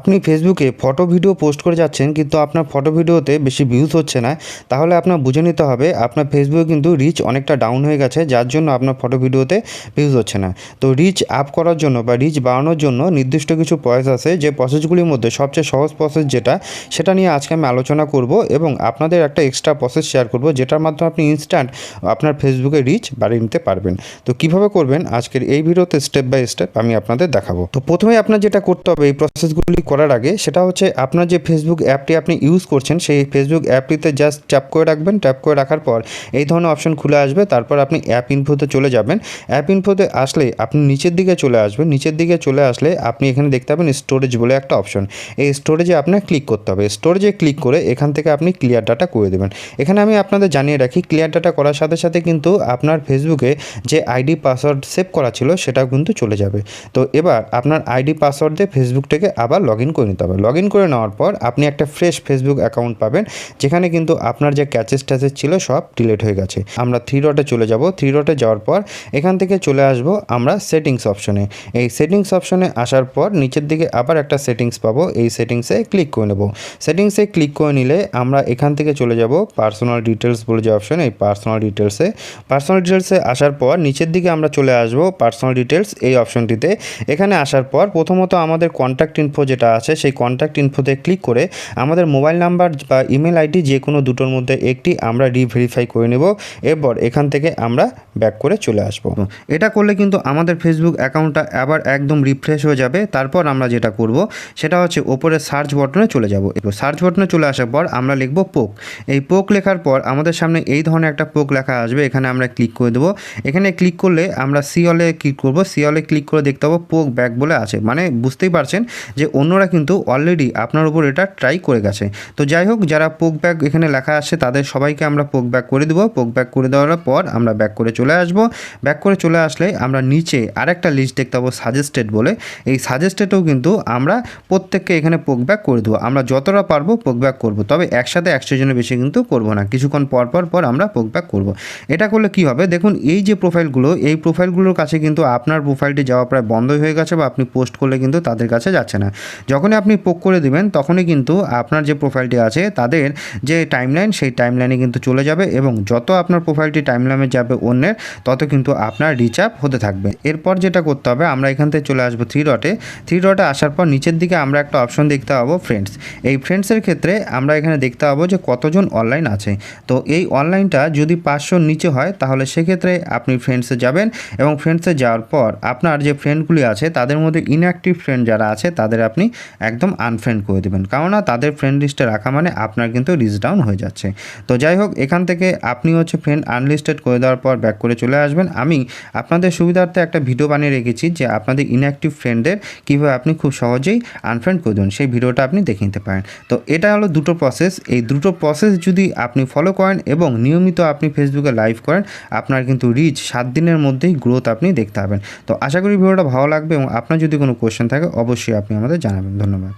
আপনি ফেসবুকে photo video post করে যাচ্ছেন, কিন্তু আপনার ফটো ভিডিওতে বেশি ভিউজ হচ্ছে না। তাহলে আপনার বুঝে নিতে হবে, আপনার ফেসবুকে কিন্তু রিচ অনেকটা ডাউন হয়ে গেছে, যার জন্য আপনার ফটো ভিডিওতে ভিউজ হচ্ছে না। তো রিচ আপ করার জন্য বা রিচ বাড়ানোর জন্য নির্দিষ্ট কিছু প্রসেস আছে, যে প্রসেসগুলির মধ্যে সবচেয়ে সহজ প্রসেস যেটা, সেটা নিয়ে আজকে আমি আলোচনা করব এবং আপনাদের একটা এক্সট্রা প্রসেস শেয়ার করব, যেটার মাধ্যমে আপনি ইনস্ট্যান্ট আপনার ফেসবুকে রিচ বাড়িয়ে নিতে পারবেন। তো কীভাবে করবেন? আজকের এই ভিডিওতে স্টেপ বাই স্টেপ আমি আপনাদের দেখাবো। তো প্রথমে আপনার যেটা করতে হবে, এই প্রসেসগুলি করার আগে সেটা হচ্ছে আপনার যে ফেসবুক অ্যাপটি আপনি ইউজ করছেন, সেই ফেসবুক অ্যাপটিতে জাস্ট ট্যাপ করে রাখবেন। ট্যাপ করে রাখার পর এই ধরনের অপশন খুলে আসবে। তারপর আপনি অ্যাপ ইনফোতে চলে যাবেন। অ্যাপ ইনফোতে আসলে আপনি নিচের দিকে চলে আসবেন। নিচের দিকে চলে আসলে আপনি এখানে দেখতে পাবেন স্টোরেজ বলে একটা অপশন এই স্টোরেজে আপনার ক্লিক করতে হবে। স্টোরেজে ক্লিক করে এখান থেকে আপনি ক্লিয়ার ডাটা করে দেবেন। এখানে আমি আপনাদের জানিয়ে রাখি ক্লিয়ার ডাটা করার সাথে সাথে কিন্তু আপনার ফেসবুকে যে আইডি পাসওয়ার্ড সেভ করা ছিল, সেটাও কিন্তু চলে যাবে। তো এবার আপনার আইডি পাসওয়ার্ড দিয়ে ফেসবুকটাকে আবার ইন করে নিতে হবে। লগ ইন করে নেওয়ার পর আপনি একটা ফ্রেশ ফেসবুক অ্যাকাউন্ট পাবেন, যেখানে কিন্তু আপনার যে ক্যাচেস ট্যাচেস ছিল সব ডিলিট হয়ে গেছে। আমরা থ্রি ডটে চলে যাব। থ্রি ডটে যাওয়ার পর এখান থেকে চলে আসব আমরা সেটিংস অপশনে এই সেটিংস অপশনে আসার পর নিচের দিকে আবার একটা সেটিংস পাবো। এই সেটিংসে ক্লিক করে নেব। সেটিংসে ক্লিক করে নিলে আমরা এখান থেকে চলে যাব পার্সোনাল ডিটেলস বলে যে অপশন এই পার্সোনাল ডিটেলসে পার্সোনাল ডিটেলসে আসার পর নিচের দিকে আমরা চলে আসব পার্সোনাল ডিটেলস এই অপশনটিতে এখানে আসার পর প্রথমত আমাদের কন্ট্যাক্ট ইনফো যেটা আছে সেই কন্ট্যাক্ট ইনফোতে ক্লিক করে আমাদের মোবাইল নাম্বার বা ইমেল আইডি যে কোনো দুটোর মধ্যে একটি আমরা রিভেরিফাই করে নেব। এরপর এখান থেকে আমরা ব্যাক করে চলে আসব। এটা করলে কিন্তু আমাদের ফেসবুক অ্যাকাউন্টটা আবার একদম রিফ্রেশ হয়ে যাবে। তারপর আমরা যেটা করব, সেটা হচ্ছে ওপরে সার্চ বটনে চলে যাব। এবার সার্চ বটনে চলে আসার পর আমরা লিখব পোক এই পোক লেখার পর আমাদের সামনে এই ধরনের একটা পোক লেখা আসবে। এখানে আমরা ক্লিক করে দেবো। এখানে ক্লিক করলে আমরা সিওলে ক্লিক করব। সিওলে ক্লিক করে দেখতে পাবো পোক ব্যাক বলে আছে। মানে বুঝতেই পারছেন যে অন্যরা কিন্তু অলরেডি আপনার উপর এটা ট্রাই করে গেছে। তো যাই হোক, যারা পোক ব্যাক এখানে লেখা আসছে তাদের সবাইকে আমরা পোক ব্যাক করে দেবো। পোক ব্যাক করে দেওয়ার পর আমরা ব্যাক করে চলে আসব। ব্যাক করে চলে আসলে আমরা নিচে আরেকটা লিস্ট দেখতে পাবো সাজেস্টেড বলে। এই সাজেস্টেডও কিন্তু আমরা প্রত্যেককে এখানে পোক ব্যাক করে দেবো। আমরা যতটা পারব পোক ব্যাক করব, তবে একসাথে একশো জনের বেশি কিন্তু করব না। কিছুক্ষণ পর পর পর আমরা পোক ব্যাক করব। এটা করলে কি হবে? দেখুন, এই যে প্রোফাইলগুলো এই প্রোফাইলগুলোর কাছে কিন্তু আপনার প্রোফাইলটি যাওয়া প্রায় বন্ধই হয়ে গেছে বা আপনি পোস্ট করলে কিন্তু তাদের কাছে যাচ্ছে না। যখনই আপনি পোক করে দেবেন, তখনই কিন্তু আপনার যে প্রোফাইলটি আছে, তাদের যে টাইমলাইন সেই টাইমলাইনে কিন্তু চলে যাবে এবং যত আপনার প্রোফাইলটি টাইমলাইনে যাবে অন্যের, তত কিন্তু আপনার রিচ আপ হতে থাকবে। এরপর যেটা করতে হবে, আমরা এখান থেকে চলে আসব থ্রি ডটে থ্রি ডটে আসার পর নিচের দিকে আমরা একটা অপশন দেখতে পাবো ফ্রেন্ডস এই ফ্রেন্ডসের ক্ষেত্রে আমরা এখানে দেখতে পাবো যে কতজন অনলাইন আছে। তো এই অনলাইনটা যদি পাঁচশোর নিচে হয়, তাহলে সেক্ষেত্রে আপনি ফ্রেন্ডসে যাবেন এবং ফ্রেন্ডসে যাওয়ার পর আপনার যে ফ্রেন্ডগুলি আছে, তাদের মধ্যে ইনঅ্যাক্টিভ ফ্রেন্ড যারা আছে, তাদের আপনি একদম আনফ্রেন্ড করে দেবেন। কেননা তাদের ফ্রেন্ড লিস্টে রাখা মানে আপনার কিন্তু রিচ ডাউন হয়ে যাচ্ছে। তো যাই হোক, এখান থেকে আপনি হচ্ছে ফ্রেন্ড আনলিস্টেড করে দেওয়ার পর ব্যাক করে চলে আসবেন। আমি আপনাদের সুবিধার্থে একটা ভিডিও বানিয়ে রেখেছি যে আপনাদের ইনঅ্যাক্টিভ ফ্রেন্ডদের কীভাবে আপনি খুব সহজেই আনফ্রেন্ড করে দেবেন। সেই ভিডিওটা আপনি দেখে নিতে পারেন। তো এটা হলো দুটো প্রসেস এই দুটো প্রসেস যদি আপনি ফলো করেন এবং নিয়মিত আপনি ফেসবুকে লাইভ করেন, আপনার কিন্তু রিচ সাত দিনের মধ্যেই গ্রোথ আপনি দেখতে পাবেন। তো আশা করি ভিডিওটা ভালো লাগবে এবং আপনার যদি কোনো কোয়েশ্চেন থাকে, অবশ্যই আপনি আমাদের জানাবেন ধন্যবাদ।